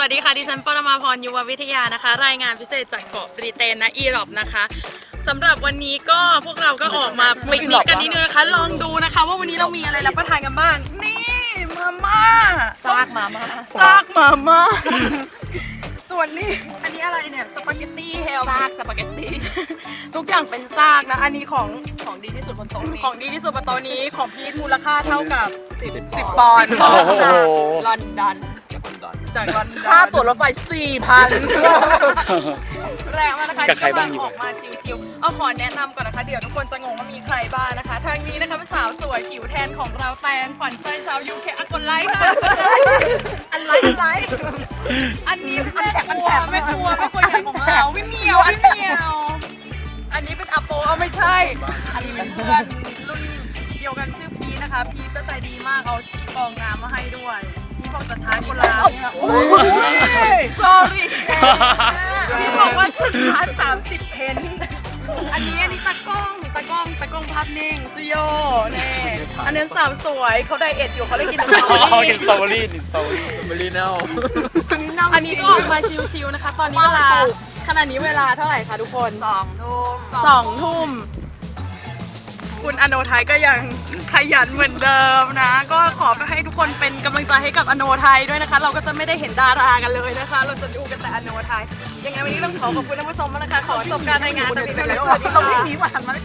วัสดีค่ะดิฉันปรมาพรยุววิทยานะคะ รายงานพิเศษจากเกาะบริเตนนะอีรอบนะคะสำหรับวันนี้ก็พวกเราก็ออกมาปิกนิกกันนิดนึงนะคะ ลองดูนะคะ ว่าวันนี้เรามีอะไรรับประทานกันบ้าง นี่มาม่าซากมามาซากมาม่าส่วนนี้อันนี้อะไรเนี่ยสปาเกตตี้เฮลซากสปาเกตตี้ทุกอย่างเป็นซากนะ อันนี้ของของดีที่สุดบนโต๊ะนี้ของดีที่สุดบนโต๊ะนี้ของพีทมูลค่าเท่ากับสิบปอนด์ปอนด์จากลอน ดอนจากลอนดอนค่าตั๋วรถไฟสี่พัน แรงมากนะคะกับใครบ้างที่ดีกำลักอว่าอกมาชิวๆเอาขอแนะนำก่อนนะคะ เดี๋ยวทุกคนจะงงว่ามีใครบ้างนะคะ ทางนี้นะคะเป็นสาวสวยผิวแทนของเราแตนขวัญใจชาวยูเคอักคนไลค์ค่ะอันไลค์อันไลค์อันนี้แม่ครัวแม่ครัวแม่ครัวใหญ่ของเราพี่เหมียวพี่เหมียว อันนี้เป็นอาโปเอาไม่ใช่ อันนี้เป็นเพื่อนรุ่นเดียวกันชื่อพีชนะคะ พีชก็ใจดีมากเอาฟองน้ำมาให้ด้วย พี่บอกจะทานคนละโอ้ย sorry พี่บอกว่าจะชาร์จสามสิบเพนอันนี้อันนี้ตากล้องตากล้องตากล้องภาพนิ่งซิโยนี่อันนั้นสาวสวยเขาไดเอทอยู่เขาเลยกินสตรอเบออ๋อรี่กินสตรอเบอรี่กินสตรอเบอรี่บริเนลอันนี้ก็ออกมาชิวๆนะคะ ตอนนี้เวลาขณะนี้เวลาเท่าไหร่คะทุกคนสองทุ่มสองทุ่ม คุณอโนไทยก็ยังขยันเหมือนเดิมนะ ก็ขอให้ทุกคนเป็นกำลังใจให้กับอโนไทยด้วยนะคะ เราก็จะไม่ได้เห็นดารากันเลยนะคะ เราจะดูกันแต่อโนไทยยังไงวันนี้ต้องขอขอบคุณท่านผู้ชมมากนะคะขอจบการรายงานแต่เพียงเท่านี้สวัสดีเราไม่ค่ะมีวันมัน